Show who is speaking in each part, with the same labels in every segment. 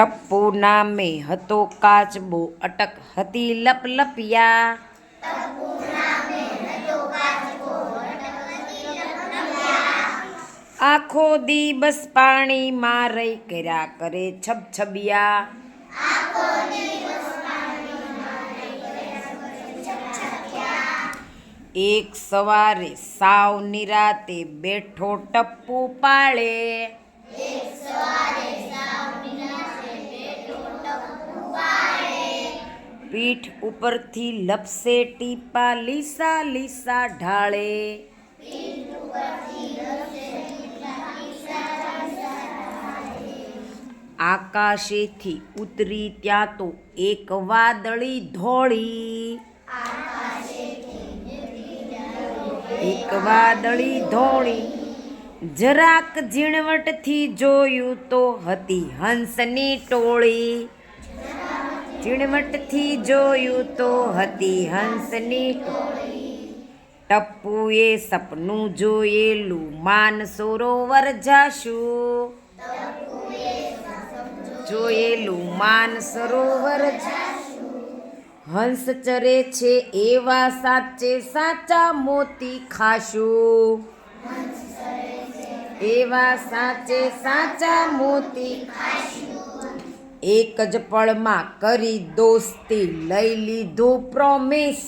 Speaker 1: ટપ્પુ નામે હતો કાચબો, અટક હતી લપલપિયા. આખો દિવસ પાણીમાં રહી કર્યા કરે છબછબિયા. એક સવારે સાવ નિરાતે બેઠો ટપ્પુ પાળે. પીઠ ઉપરથી લપસે ટીપા લીસા લીસા ઢાળે. આકાશેથી ઉતરી ત્યાં તો એક વાદળી ધોળી. એક વાદળી ધોળી. જરાક ઝીણવટથી જોયું તો હતી હંસની ટોળી. ઝીણવટથી જોયું તો હતી હંસની ટપ્પુએ સપનું જોયેલું માન સરોવર જાશું જોયેલું માન સરોવર હંસ ચરે છે એવા સાચે સાચા મોતી ખાશું એવા સાચે સાચા મોતી એક જ પળમાં કરી દોસ્તી લઈ લીધું પ્રોમિસ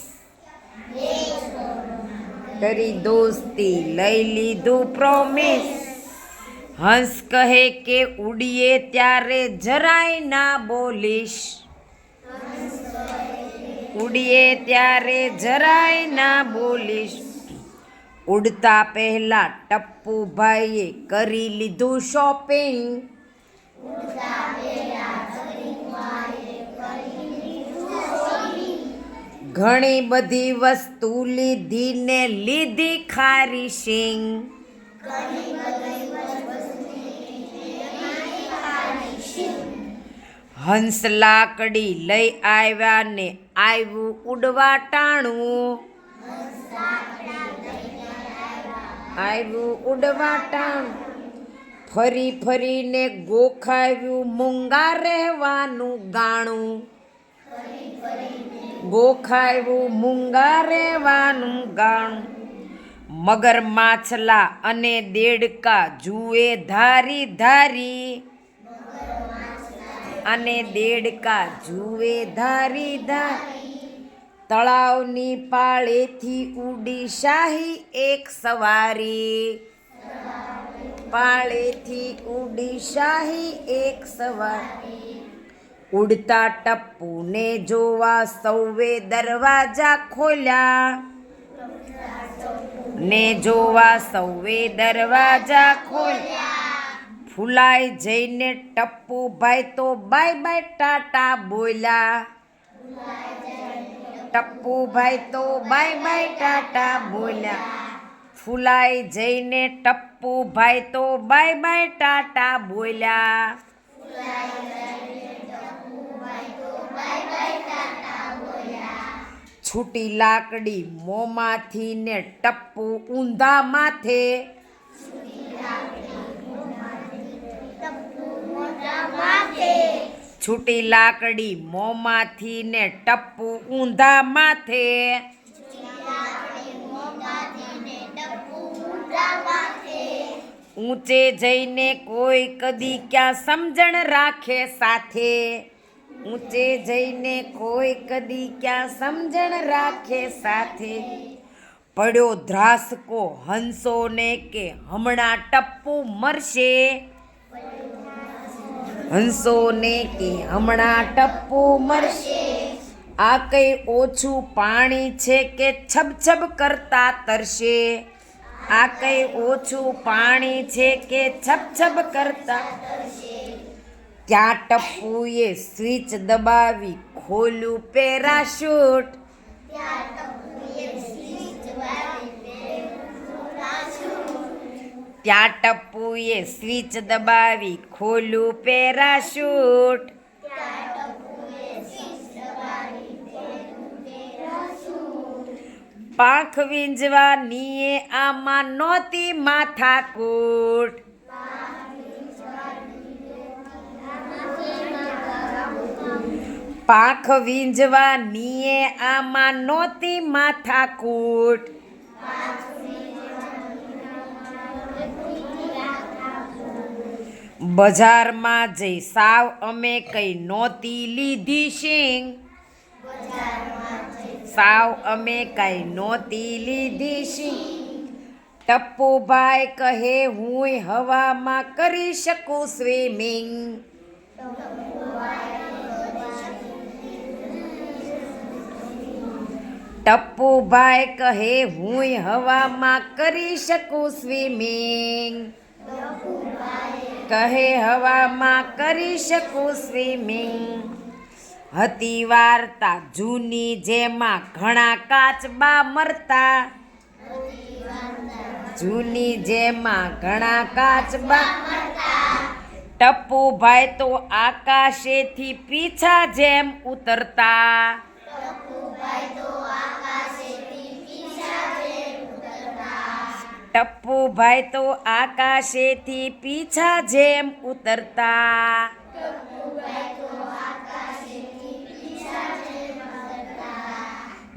Speaker 1: કરી દોસ્તી લઈ લીધું પ્રોમિસ હંસ કહે કે ઉડીએ ત્યારે જરાય ના બોલીશ. ઉડીએ ત્યારે જરાય ના બોલીશ. ઉડતા પહેલા ટપ્પુભાઈએ કરી લીધું શોપિંગ ઘણી બધી વસ્તુ લીધી ને લીધી ખારી શીંગ. હંસ લાકડી લઈ આવ્યા ને આવ્યું ઉડવા ટાણું. આવ્યું ઉડવા ટાણું. ફરી ફરીને ગોખાવ્યું મૂંગા રહેવાનું ગાણું. ગોખાવ્યું મૂંગા રેવાનું ગાણું. મગર માછલા અને દેડકા જુએ ધારી ધારી. અને દેડકા જુએ ધારી ધારી. તળાવની પાળેથી ઉડી શાહી એક સવારી. પાળેથી ઉડી શાહી એક સવારી. ઉડતા ટપ્પુને જોવા સૌએ દરવાજા ખોલ્યા. ને જોવા સૌએ દરવાજા ખોલ્યા. ફૂલાઈ જઈને ટપ્પુભાઈ તો બાય બાય ટાટા બોલ્યા. ટપ્પુભાઈ તો બાય બાય ટાટા બોલ્યા. ફૂલાઈ જઈને ટપ્પુભાઈ તો બાય બાય ટાટા બોલ્યા. છૂટી લાકડી મોંમાંથી ને ટપ્પુ ઊંધા માથે. છૂટી લાકડી મોંમાંથી ને ટપ્પુ ઊંધા માથે. ઊંચે જઈને કોઈ કદી ક્યાં સમજણ રાખે સાથે. ઊંચે જઈને કોઈ કદી ક્યાં સમજણ રાખે સાથે. પડ્યો ધ્રાસકો હંસોને કે હમણાં ટપ્પુ મરશે. હંસોને કે હમણાં ટપ્પુ મરશે. આ કઈ ઓછું પાણી છે કે છબછબ કરતા તરશે? આ કઈ ઓછું પાણી છે કે છબછબ કરતા ત્યાં ટપ્પુએ સ્વિચ દબાવી ખોલ્યું પેરાશૂટ. ત્યાં ટપ્પુએ સ્વિચ દબાવી ખોલ્યું પેરાશૂટ. પાંખ વીંજવાની આમાં નહોતી માથાકૂટ. પાંખ વીંજવા નીએ આમાં નહોતી માથાકૂટ. બજારમાં જઈ સાવ અમે કઈ નહોતી લીધી શીંગ. સાવ અમે કઈ નહોતી લીધી શીંગ. ટપ્પુભાઈ કહે હું હવામાં કરી શકું સ્વિમિંગ. ટપ્પુભાઈ કહે હું હવામાં કરી શકું સ્વિમિંગ? કહે, હવામાં કરી શકું સ્વિમિંગ? હતી વાર્તા જૂની જેમાં ઘણા કાચબા મરતા. જૂની જેમાં ઘણા કાચબા ટપ્પુભાઈ તો આકાશેથી પીછા જેમ ઉતરતા. ટપ્પુભાઈ તો આકાશેથી પીછા જેમ ઉતરતા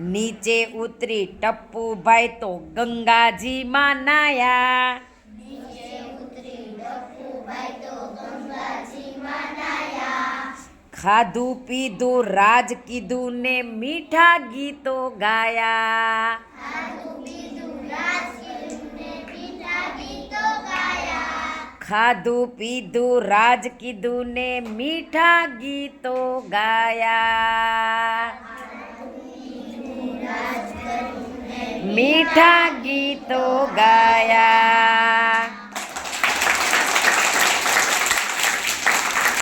Speaker 1: નીચે ઉતરી ટપ્પુભાઈ તો ગંગાજીમાં નાયા ખાધું પીધું રાજ કીધું ને મીઠા ગીતો ગાયા ખાધું પીધું રાજ કીધું ને મીઠા ગીતો ગાયા. મીઠા ગીતો ગાયા.